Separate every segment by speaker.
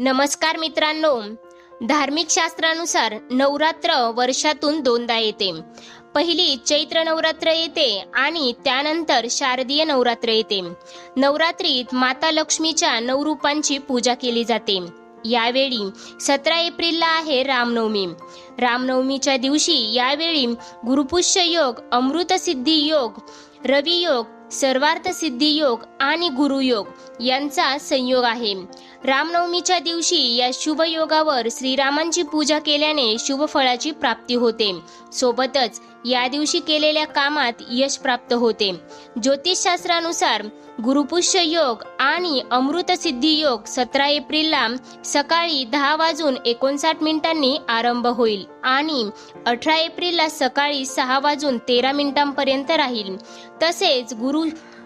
Speaker 1: नमस्कार मित्रांनो. धार्मिक शास्त्रानुसार नवरात्र वर्षातून दोनदा येते. पहिली चैत्र नवरात्र येते आणि त्यानंतर शारदीय नवरात्र येते. नवरात्रीत माता लक्ष्मीच्या नऊ रूपांची पूजा केली जाते. यावेळी सतरा एप्रिलला आहे रामनवमी. रामनवमीच्या दिवशी यावेळी गुरुपुष्य योग अमृतसिद्धी योग रवी योग सर्वार्थ सिद्धी योग आणि गुरुयोग यांचा संयोग आहे. रामनवमीच्या दिवशी या शुभ योगावर श्रीरामांची पूजा केल्याने शुभ फळाची प्राप्ती होते. सोबतच या दिवशी केलेल्या कामात यश प्राप्त होते. ज्योतिषशास्त्रानुसार गुरुपुष्य योग आणि अमृतसिद्धी योग सतरा एप्रिलला सकाळी दहा वाजून एकोणसाठ मिनिटांनी आरंभ होईल आणि अठरा एप्रिलला सकाळी सहा वाजून तेरा मिनिटांपर्यंत राहील. तसेच गुरु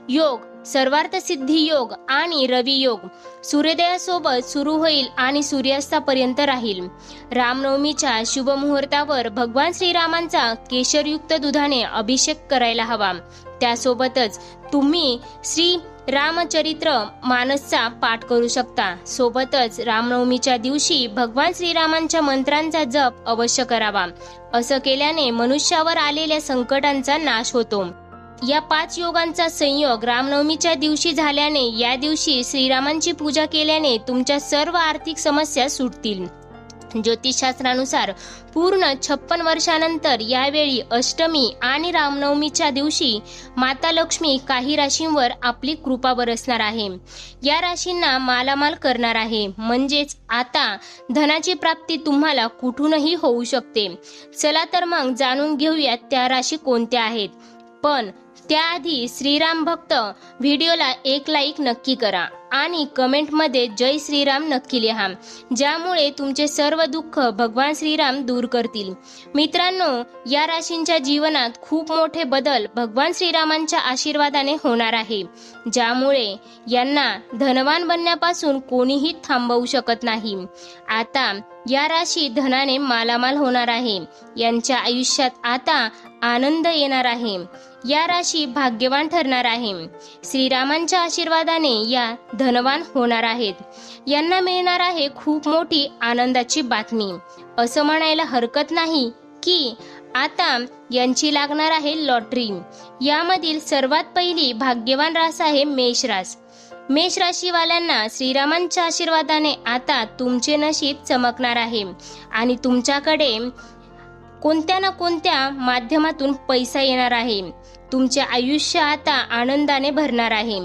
Speaker 1: योग सर्वार्थ सिद्धी योग आणि रवी योग सूर्योदयासोबत सुरू होईल आणि सूर्यास्तापर्यंत राहील. रामनवमीच्या शुभ मुहूर्तावर भगवान श्रीरामांचा केशरयुक्त दुधाने अभिषेक करायला हवा. त्यासोबतच तुम्ही श्री रामचरित्र मानसचा पाठ करू शकता. सोबतच रामनवमीच्या दिवशी भगवान श्रीरामांच्या मंत्रांचा जप अवश्य करावा. असं केल्याने मनुष्यावर आलेल्या संकटांचा नाश होतो. या पाच योगांचा संयोग रामनवमीच्या दिवशी झाल्याने या दिवशी श्रीरामांची पूजा केल्याने तुमच्या सर्व आर्थिक समस्या सुटतील. ज्योतिषशास्त्रानुसार पूर्ण छप्पन वर्षानंतर यावेळी अष्टमी आणि रामनवमीच्या दिवशी माता लक्ष्मी काही राशींवर आपली कृपा बरसणार आहे. या राशींना मालामाल करणार आहे. म्हणजेच आता धनाची प्राप्ती तुम्हाला कुठूनही होऊ शकते. चला तर मग जाणून घेऊयात त्या राशी कोणत्या आहेत. पण त्याआधी श्रीराम भक्त व्हिडिओला एक लाईक नक्की करा आणि कमेंटमध्ये जय श्रीराम नक्की लिहा ज्यामुळे तुमचे सर्व दुःख भगवान श्रीराम दूर करतील. मित्रांनो या राशींच्या जीवनात खूप मोठे बदल भगवान श्रीरामांच्या आशीर्वादाने होणार आहे ज्यामुळे यांना धनवान बनण्यापासून कोणीही थांबवू शकत नाही. आता या राशी धनाने मालामाल होणार आहे यांच्या आयुष्यात आता आनंद येणार आहे. या राशी भाग्यवान ठरणार आहे. श्रीरामांच्या आशीर्वादाने या धनवान होणार आहेत. यांना मिळणार आहे खूप मोठी आनंदाची बातमी. असं म्हणायला हरकत नाही की आता यांची लागणार आहे लॉटरी. यामधील सर्वात पहिली भाग्यवान रास आहे मेष रास. मेष राशीवाल्यांना श्रीरामांच्या आशीर्वादाने आता तुमचे नशीब चमकणार आहे. आणि तुमच्याकडे कोणत्या ना कोणत्या माध्यमातून पैसा येणार आहे. तुमचे आयुष्य आता आनंदाने भरणार आहे.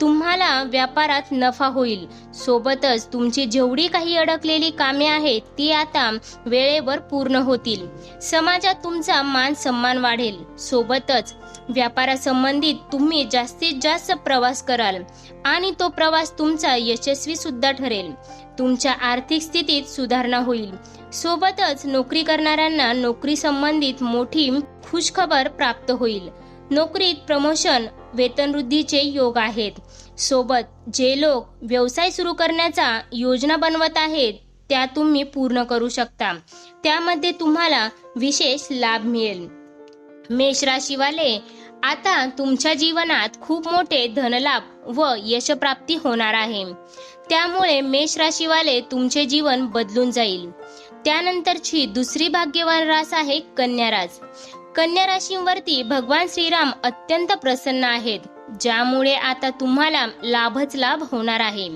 Speaker 1: तुम्हाला व्यापारात नफा होईल. सोबतच तुमची जेवढी काही अडकलेली कामे आहेत ती आता वेळेवर पूर्ण होतील. समाजात तुमचा मान सन्मान वाढेल. सोबतच व्यापारासंबंधित तुम्ही जास्तीत जास्त प्रवास कराल आणि तो प्रवास तुमचा यशस्वी सुद्धा ठरेल. तुमच्या आर्थिक स्थितीत सुधारणा होईल. सोबतच नोकरी करणाऱ्यांना नोकरी संबंधित मोठी खुशखबर प्राप्त होईल. नोकरीत प्रमोशन वेतनवृद्धीचे योग आहेत. सोबत जे लोक व्यवसाय सुरू करण्याचा योजना बनवत आहेत त्या तुम्ही पूर्ण करू शकता. त्यामध्ये तुम्हाला विशेष लाभ मिळेल. मेष राशीवाले आता तुमच्या जीवनात खूप मोठे धनलाभ व यशप्राप्ती होणार आहे. त्यामुळे मेष राशीवाले तुमचे जीवन बदलून जाईल. त्यानंतरची दुसरी भाग्यवान रास आहे कन्या रास कन्या राशींवरती भगवान श्रीराम अत्यंत प्रसन्न आहेत ज्यामुळे आता तुम्हाला लाभच लाभ होणार आहे.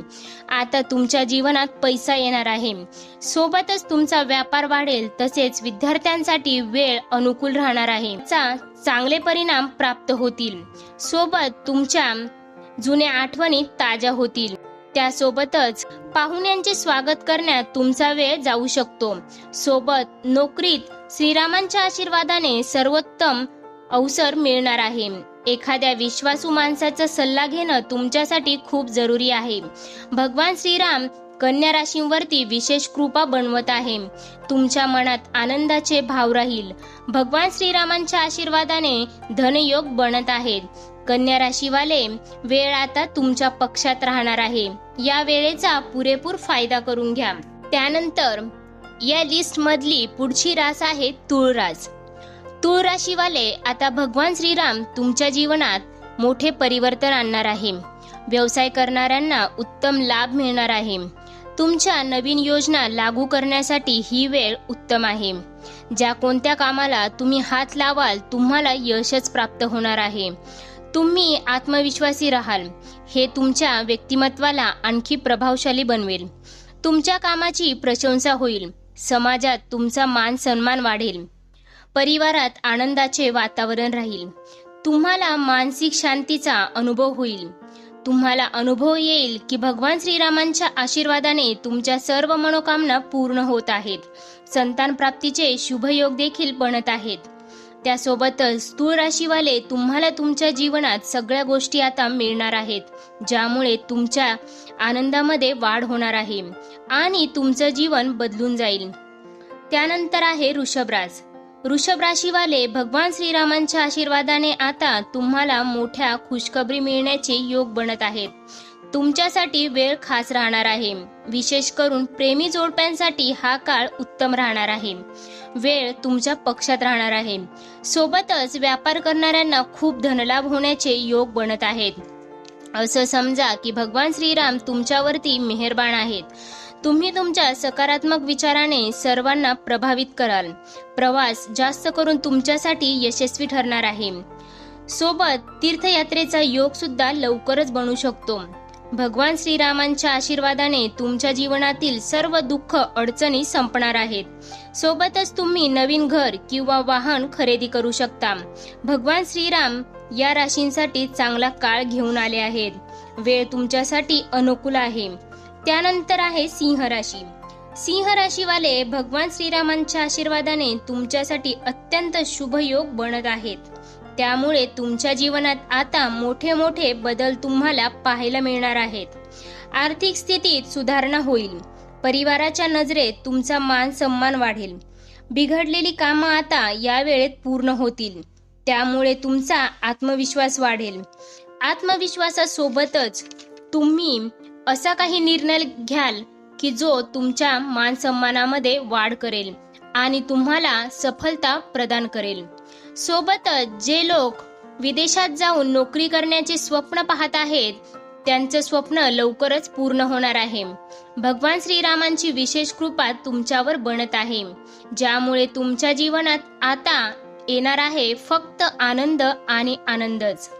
Speaker 1: आता तुमच्या जीवनात पैसा येणार आहे. सोबतच तुमचा व्यापार वाढेल तसेच विद्यार्थ्यांसाठी वेळ अनुकूल राहणार आहे. चा चांगले परिणाम प्राप्त होतील. सोबत तुमच्या जुन्या आठवणी ताज्या होतील. त्यासोबतच पाहुण्यांचे स्वागत करण्यात तुमचा वेळ जाऊ शकतो. सोबत नोकरीत श्रीरामांच्या आशीर्वादाने सर्वोत्तम अवसर मिळणार आहे. एखाद्या विश्वासू माणसाचा सल्ला घेणं तुमच्यासाठी खूप जरुरी आहे. भगवान श्रीराम कन्या राशींवरती विशेष कृपा बनवत आहे. तुमच्या मनात आनंदाचे भाव राहील. भगवान श्रीरामांच्या आशीर्वादाने धनयोग बनत आहेत. कन्या राशीवाले वेळ आता तुमच्या पक्षात राहणार आहे. या वेळेचा पुरेपूर फायदा करून घ्या. त्यानंतर या लिस्ट मधली पुढची रास आहे तुळ रास तुळ राशीवाले आता भगवान श्रीराम तुमच्या जीवनात मोठे परिवर्तन आणणार आहे. व्यवसाय करणाऱ्यांना उत्तम लाभ मिळणार आहे. तुमच्या नवीन योजना लागू करण्यासाठी ही वेळ उत्तम आहे. ज्या कोणत्या कामाला तुम्ही हात लावाल तुम्हाला यशच प्राप्त होणार आहे. तुम्ही आत्मविश्वासी राहाल. हे तुमच्या व्यक्तिमत्वाला आणखी प्रभावशाली बनवेल. तुमच्या कामाची प्रशंसा होईल. समाजात तुमचा मान सन्मान वाढेल. परिवारात आनंदाचे वातावरण राहील. तुम्हाला मानसिक शांतीचा अनुभव होईल. तुम्हाला अनुभव येईल की भगवान श्रीरामांच्या आशीर्वादाने तुमच्या सर्व मनोकामना पूर्ण होत आहेत. संतान प्राप्तीचे शुभयोग देखील बनत आहेत. त्यासोबतच स्थूळ राशीवाले तुम्हाला तुमच्या जीवनात सगळ्या गोष्टी आता मिळणार आहेत ज्यामुळे तुमच्या आनंदामध्ये वाढ होणार आहे आणि तुमचं जीवन बदलून जाईल. त्यानंतर आहे ऋषभराज ऋषभ राशीवाले भगवान श्रीरामांच्या आशीर्वादाने आता तुम्हाला मोठ्या खुशखबरी मिळण्याचे योग बनत आहेत. तुमच्यासाठी वेळ खास राहणार आहे. विशेष करून प्रेमी जोडप्यांसाठी हा काळ उत्तम राहणार आहे. वेळ तुमच्या पक्षात राहणार आहे. सोबतच व्यापार करणाऱ्यांना खूप धनलाभ होण्याचे योग बनत आहेत. असं समजा की भगवान श्रीराम तुमच्यावरती मेहरबान आहेत. तुम्ही तुमच्या सकारात्मक विचाराने सर्वांना प्रभावित कराल. प्रवास जास्त करून तुमच्यासाठी यशस्वी ठरणार आहे. सोबत तीर्थयात्रेचा योग सुद्धा लवकरच बनू शकतो. भगवान श्रीरामांच्या आशीर्वादाने तुमच्या जीवनातील सर्व दुःख अडचणी संपणार आहेत. सोबतच तुम्ही नवीन घर किंवा वाहन खरेदी करू शकता. भगवान श्रीराम या राशींसाठी चांगला काळ घेऊन आले आहेत. वेळ तुमच्यासाठी अनुकूल आहे. त्यानंतर आहे सिंह राशी. सिंह राशीवाले भगवान श्रीरामांच्या आशीर्वादाने तुमच्यासाठी अत्यंत शुभ योग बनत आहेत. त्यामुळे तुमच्या जीवनात आता मोठे मोठे बदल तुम्हाला पाहायला मिळणार आहेत. आर्थिक स्थितीत सुधारणा होईल. परिवाराच्या नजरेत तुमचा मान सन्मान वाढेल. बिघडलेली कामं आता या वेळेत पूर्ण होतील. त्यामुळे तुमचा आत्मविश्वास वाढेल. आत्मविश्वासासोबतच तुम्ही असा काही निर्णय घ्याल की जो तुमच्या मान सन्मानामध्ये वाढ करेल आणि तुम्हाला सफलता प्रदान करेल. सोबतच जे लोक विदेशात जाऊन नोकरी करण्याचे स्वप्न पाहत आहेत त्यांचं स्वप्न लवकरच पूर्ण होणार आहे. भगवान श्रीरामांची विशेष कृपा तुमच्यावर बनत आहे. ज्यामुळे तुमच्या जीवनात आता येणार आहे फक्त आनंद आणि आनंदच.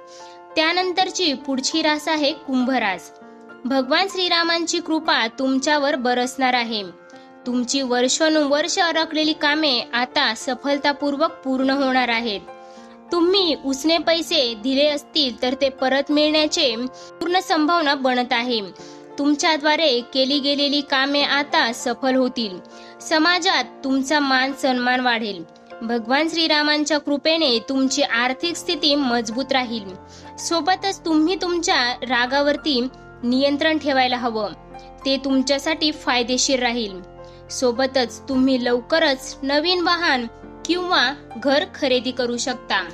Speaker 1: त्यानंतरची पुढची रास आहे कुंभरास. भगवान श्रीरामांची कृपा तुमच्यावर बरसणार आहे. तुमची वर्षानुवर्ष अडकलेली कामे आता सफलतापूर्वक पूर्ण होणार आहेत. तुम्ही उसने पैसे दिले असतील तर ते परत मिळण्याचे पूर्ण संभावना बनत आहे. तुमच्याद्वारे केली गेलेली कामे आता सफल होतील. समाजात तुमचा मान सन्मान वाढेल. भगवान श्रीरामांच्या कृपेने तुमची आर्थिक स्थिती मजबूत राहील. सोबतच तुम्ही तुमच्या रागावरती नियंत्रण ठेवायला हवं. ते तुमच्यासाठी फायदेशीर राहील. सोबतच तुम्ही लवकरच नवीन वाहन किंवा घर खरेदी करू शकता.